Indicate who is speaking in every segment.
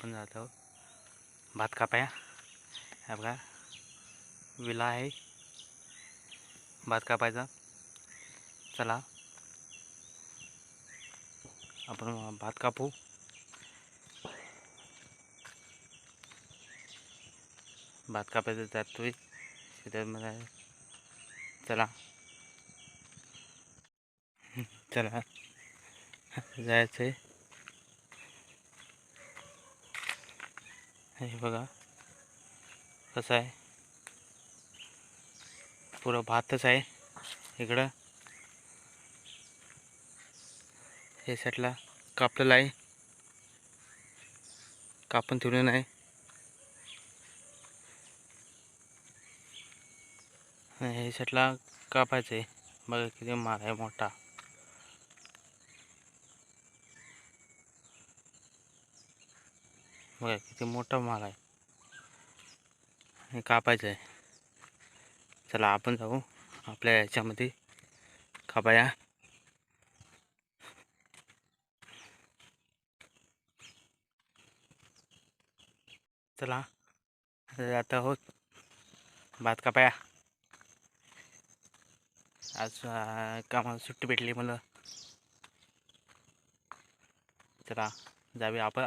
Speaker 1: अपन जाते हो भात कापाया हा बघा विला है भात कापायचा तो? चला अपन भात कापू भात कापायचं जातोय शेतात चला चला जायचं आहे हे बघा कसं आहे पुरं भातच आहे इकडं हे साईडला कापलेला आहे कापून ठेवलं नाही हे साईडला कापायचं आहे बघा किती मार आहे मोठा बघा किती मोठा माल आहे हे कापायचं आहे चला आपण जाऊ आपल्या याच्यामध्ये कापाया चला आता हो भात कापाया आज कामाला सुट्टी भेटली मला चला जावे आपण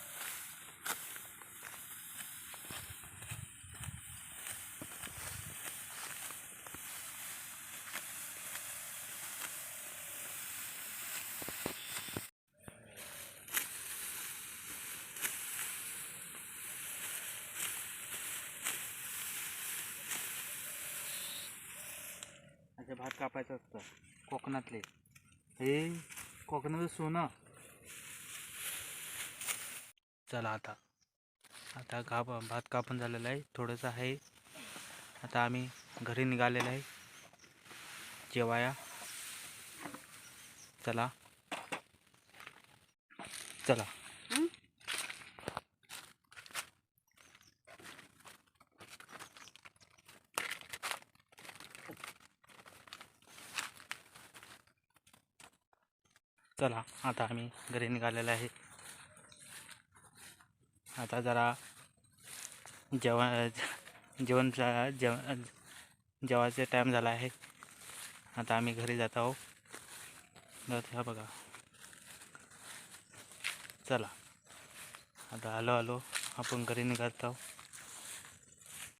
Speaker 1: हे भात कापायचं असतं कोकणातले हे कोकणाचं सोनं चला आता आता काप भात कापून झालेला आहे थोडंसं आहे आता आम्ही घरी निघालेलं आहे जेवाया चला चला चला आता आम्ही घरी निघालेला आहे आता जरा जेवण जेवण जेव जेवायचा टाईम झाला आहे आता आम्ही घरी जात आहोत हा बघा चला आता आलो आलो आपण घरी निघत आहोत